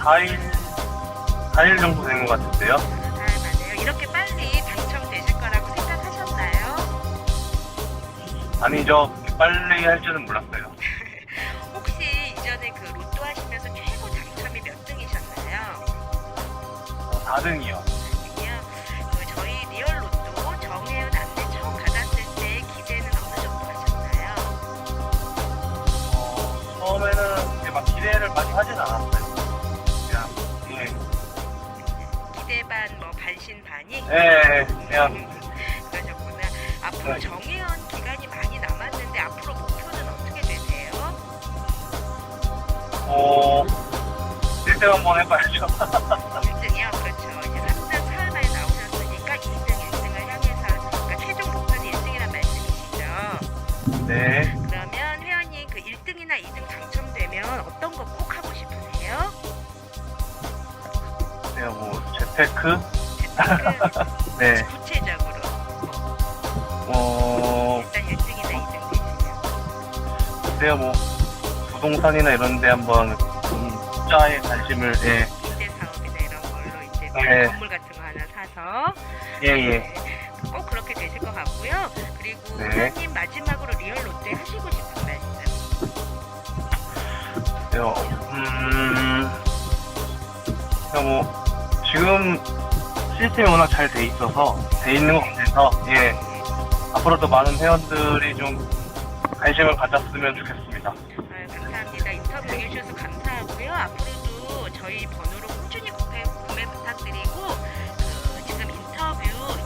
4일, 4일 정도 된 것 같은데요. 다행하네요. 이렇게 빨리 당첨되실 거라고 생각하셨나요? 아니죠. 그렇게 빨리 할 줄은 몰랐어요. 혹시 이전에 그 로또 하시면서 최고 당첨이 몇 등이셨나요? 4등이요. 아니요. 반이? 예, 그냥, 그러셨구나. 앞으로 네. 정혜연 기간이 많이 남았는데 앞으로 목표는 어떻게 되세요? 어, 1등 한번 해봐야죠. 1등이요? 그렇죠. 이제 3등 사흘 만에 나오셨으니까 2등, 1등을 향해서 그러니까 최종 목표는 1등이란 말씀이시죠? 네. 그러면 회원님 그 1등이나 2등 당첨되면 어떤 거 꼭 하고 싶으세요? 그냥 뭐, 재테크? 네. 구체적으로 어, 일단 1등이나 2등 되시면 글쎄요, 뭐, 부동산이나 이런 데 한번, 좀, 투자에 관심을, 예, 임대 사업이나 이런 걸로 이제 뭐 네. 건물 같은 거 하나 사서 예, 예. 네, 꼭 그렇게 되실 것 같고요. 그리고 네. 회원님 마지막으로 리얼 롯데 하시고 싶은 말씀. 요, 음, 그냥 뭐, 지금 시스템이 워낙 잘 돼 있어서, 돼 있는 것 같아서, 예, 앞으로도 많은 회원들이 좀 관심을 가졌으면 좋겠습니다. 아유, 감사합니다. 인터뷰 해주셔서 감사하고요. 앞으로도 저희 번호로 꾸준히 구매, 구매 부탁드리고 그 지금 인터뷰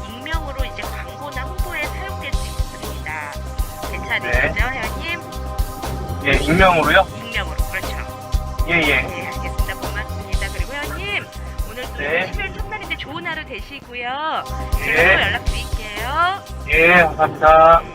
익명으로 이제 광고나 홍보에 사용될 수 있습니다. 괜찮으시죠, 회원님? 예, 익명으로요? 익명으로 그렇죠. 예, 예. 네, 알겠습니다. 고맙습니다. 그리고 회원님 오늘도 네. 11월 좋은 하루 되시고요. 예. 또 연락드릴게요. 예, 감사합니다.